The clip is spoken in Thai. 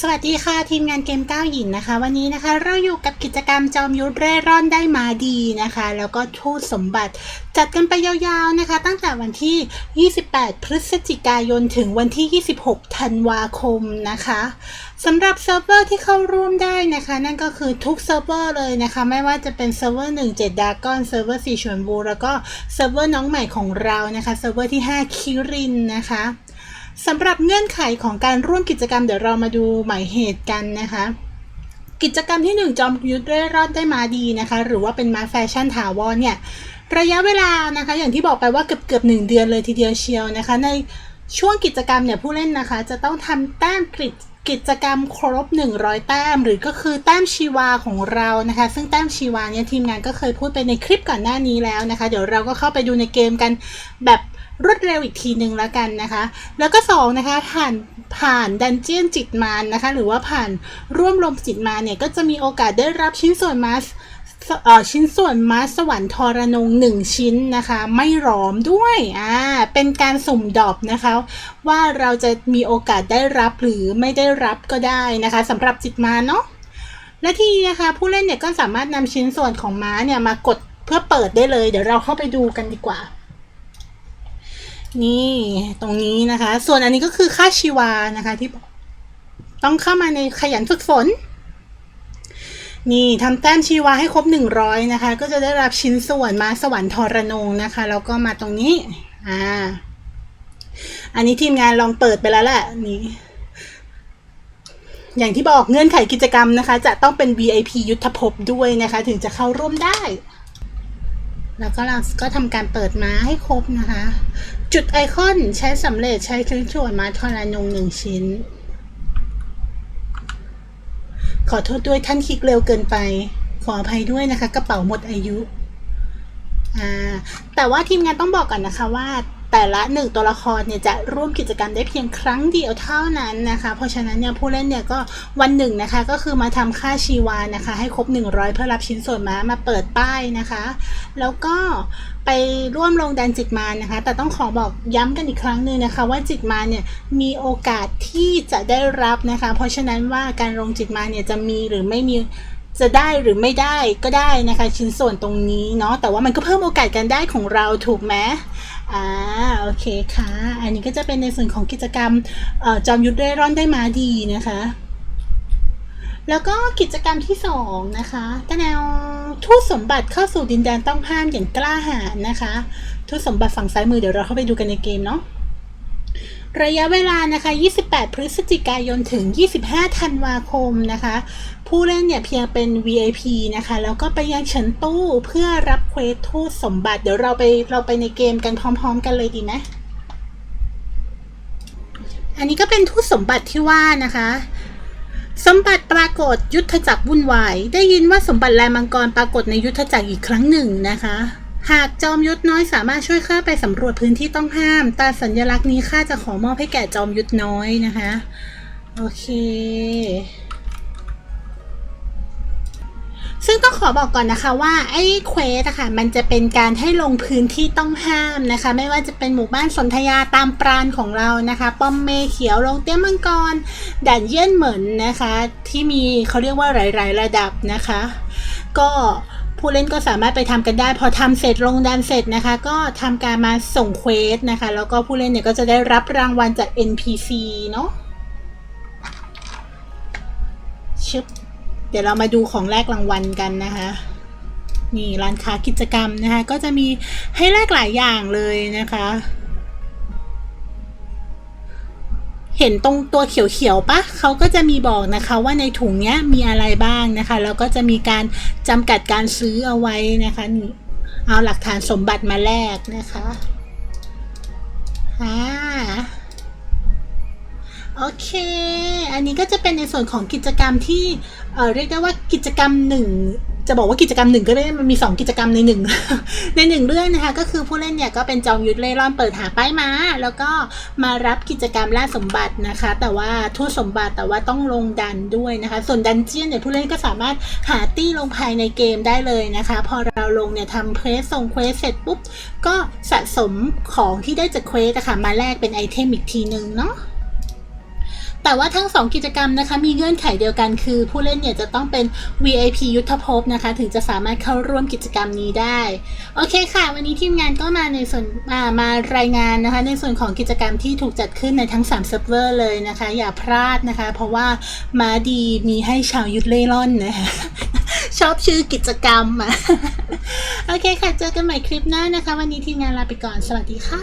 สวัสดีค่ะทีมงานเกมก้าวหญินนะคะ วันนี้นะคะ เราอยู่กับกิจกรรมจอมยุทธเร่ร่อนได้มาดีนะคะ แล้วก็ทูตสมบัติ จัดกันไปยาวๆนะคะ ตั้งแต่วันที่ 28 พฤศจิกายนถึงวันที่ 26 ธันวาคมนะคะสำหรับเซิร์ฟเวอร์ที่เข้าร่วมได้นะคะ นั่นก็คือทุกเซิร์ฟเวอร์เลยนะคะ ไม่ว่าจะเป็นเซิร์ฟเวอร์1 7ดากอนเซิร์ฟเวอร์4ชวนบูแล้วก็เซิร์ฟเวอร์น้องใหม่ของเรานะคะเซิร์ฟเวอร์ที่ 5 คิรินนะคะ สำหรับเงื่อนไขของการร่วมกิจกรรมเดี๋ยวเรามาดูหมายเหตุกันนะคะ กิจกรรมที่ 1 จอมยุทธเร่ร่อนได้มาดีนะคะ หรือว่าเป็นมาแฟชั่นถาวรเนี่ยระยะเวลานะคะ อย่างที่บอกไปว่าเกือบเกือบหนึ่งเดือนเลยทีเดียวเชียวนะคะ ในช่วงกิจกรรมเนี่ยผู้เล่นนะคะ จะต้องทำแต้มกิจกิจกรรมครบ 100 แต้ม หรือก็คือแต้มชีวาของเรานะคะ ซึ่งแต้มชีวาเนี่ยทีมงานก็เคยพูดไปในคลิปก่อนหน้านี้แล้วนะคะ เดี๋ยวเราก็เข้าไปดูในเกมกันแบบ รวดเร็วอีกทีหนึ่งแล้วกันนะคะ แล้วก็สองนะคะผ่านผ่านดันเจียนจิตมานนะคะ หรือว่าผ่านร่วมลมจิตมาเนี่ย ก็จะมีโอกาสได้รับชิ้นส่วนมาสชิ้นส่วนม้าสวรรค์ทรนงหนึ่งชิ้นนะคะ ไม่หลอมด้วยอ่าเป็นการสุ่มดอปนะคะ ว่าเราจะมีโอกาสได้รับหรือไม่ได้รับก็ได้นะคะสำหรับจิตมาเนาะและทีนี้นะคะ ผู้เล่นเนี่ยก็สามารถนำชิ้นส่วนของม้าเนี่ยมากดเพื่อเปิดได้เลย เดี๋ยวเราเข้าไปดูกันดีกว่า นี่ตรงนี้นะคะ ส่วนอันนี้ก็คือค่าชีวานะคะที่ต้องเข้ามาในขยันฝึกฝน นี่ทำแต้มชีวาให้ครบ 100 นะคะ ก็จะได้รับชิ้นส่วนมาสวรรค์ทรนงนะคะแล้วก็มาตรงนี้อ่าอันนี้ทีมงานลองเปิดไปแล้วแหละนี่อย่างที่บอกเงื่อนไขกิจกรรมนะคะ จะต้องเป็น VIP ยุทธภพด้วยนะคะ ถึงจะเข้าร่วมได้ แล้วก็เราก็ทำการเปิดม้าให้ครบนะคะ จุดไอคอนใช้สำเร็จใช้ชิ้นส่วนมาทรนงหนึ่งชิ้น ขอโทษด้วยท่านคลิกเร็วเกินไป ขออภัยด้วยนะคะ กระเป๋าหมดอายุ อ่า แต่ว่าทีมงานต้องบอกก่อนนะคะว่า แต่ละหนึ่งตัวละครเนี่ยจะร่วมกิจกรรมได้เพียงครั้งเดียวเท่านั้นนะคะ เพราะฉะนั้นเนี่ยผู้เล่นเนี่ยก็วันหนึ่งนะคะก็คือมาทำค่าชีวานะคะ ให้ครบ 100 เพื่อรับชิ้นส่วนม้ามาเปิดป้ายนะคะ แล้วก็ไปร่วมลงดันจิตมานะคะ แต่ต้องขอบอกย้ำกันอีกครั้งหนึ่งนะคะ ว่าจิตมาเนี่ยมีโอกาสที่จะได้รับนะคะ เพราะฉะนั้นว่าการลงจิตมาเนี่ยจะมีหรือไม่มีจะได้หรือไม่ได้ก็ได้นะคะ ชิ้นส่วนตรงนี้เนาะแต่ว่ามันก็เพิ่มโอกาสการได้ของเราถูกไหม อ่าโอเคค่ะ อันนี้ก็จะเป็นในส่วนของกิจกรรมอจอมยุทธเร่ร่อนได้มาดีนะคะ แล้วก็กิจกรรมที่สองนะคะแต่แนวทูตสมบัติเข้าสู่ดินแดนต้องห้ามอย่างกล้าหาญนะคะ ทูตสมบัติฝั่งซ้ายมือเดี๋ยวเราเข้าไปดูกันในเกมเนาะ ระยะเวลานะคะ 28 พฤศจิกายนถึง 25 ธันวาคมนะคะ ผู้เล่นเนี่ยเพียงเป็น VIP นะคะ แล้วก็ไปยังเฉินตู้เพื่อรับเควสทูตสมบัติ เดี๋ยวเราไปเราไปในเกมกันพร้อมๆ กันเลยดีไหมอันนี้ก็เป็นทูตสมบัติที่ว่านะคะ สมบัติปรากฏยุทธจักรวุ่นวาย ได้ยินว่าสมบัติแลมังกรปรากฏในยุทธจักรอีกครั้งหนึ่งนะคะ หากจอมยุทธน้อยสามารถช่วยข้าไปสำรวจพื้นที่ต้องห้าม ตาสัญลักษณ์นี้ข้าจะขอมอบให้แก่จอมยุทธน้อยนะคะ โอเค ซึ่งต้องขอบอกก่อนนะคะว่าไอ้เควสอะค่ะมันจะเป็นการให้ลงพื้นที่ต้องห้ามนะคะ ไม่ว่าจะเป็นหมู่บ้านสนธยาตามปราณของเรานะคะ ป้อมเมเขียวลงเตี้ยมังกรด่านเยี่ยนเหมือนนะคะ ที่มีเขาเรียกว่าหลาย ๆ ระดับนะคะ ก็ ผู้เล่นก็สามารถไปทำกันได้ พอทำเสร็จลงดันเสร็จนะคะ ก็ทำการมาส่งเควสนะคะ แล้วก็ผู้เล่นเนี่ยก็จะได้รับรางวัลจาก NPC เนาะชึบเดี๋ยวเรามาดูของแลกรางวัลกันนะคะนี่ร้านค้ากิจกรรมนะคะ ก็จะมีให้แลกหลายอย่างเลยนะคะ เห็นตรงตัวเขียวๆปะเขาก็จะมีบอกนะคะว่าในถุงเนี้ยมีอะไรบ้างนะคะ แล้วก็จะมีการจำกัดการซื้อเอาไว้นะคะนี่เอาหลักฐานสมบัติมาแลกนะคะอ่าโอเค อันนี้ก็จะเป็นในส่วนของกิจกรรมที่เเรียกได้ว่ากิจกรรมหนึ่ง จะบอกว่ากิจกรรมหนึ่งก็ได้มันมี 2 กิจกรรมในหนึ่งในหนึ่งเรื่องนะคะ ก็คือผู้เล่นเนี่ยก็เป็นจอมยุทธเล่ร่อนเปิดหาป้ายม้าแล้วก็มารับกิจกรรมล่าสมบัตินะคะ แต่ว่าทูตสมบัติแต่ว่าต้องลงดันด้วยนะคะ ส่วนดันเจียนเนี่ยผู้เล่นก็สามารถหาตี้ลงภายในเกมได้เลยนะคะ พอเราลงเนี่ยทำเควสส่งเควสเสร็จปุ๊บก็สะสมของที่ได้จากเควสอะค่ะมาแลกเป็นไอเทมอีกทีนึงเนาะ แต่ว่าทั้ง 2 กิจกรรมนะคะ มีเงื่อนไขเดียวกันคือ ผู้เล่นเนี่ยจะต้องเป็น VIP ยุทธภพนะคะ ถึงจะสามารถเข้าร่วมกิจกรรมนี้ได้ โอเคค่ะ วันนี้ทีมงานก็มาในส่วนมามารายงานนะคะ ในส่วนของกิจกรรมที่ถูกจัดขึ้นในทั้ง3เซิร์ฟเวอร์เลยนะคะ อย่าพลาดนะคะ เพราะว่ามาดีมีให้ชาวยุทธเล่ร่อนนะคะชอบชื่อกิจกรรมอะโอเคค่ะ เจอกันใหม่คลิปหน้านะคะ วันนี้ทีมงานลาไปก่อน สวัสดีค่ะ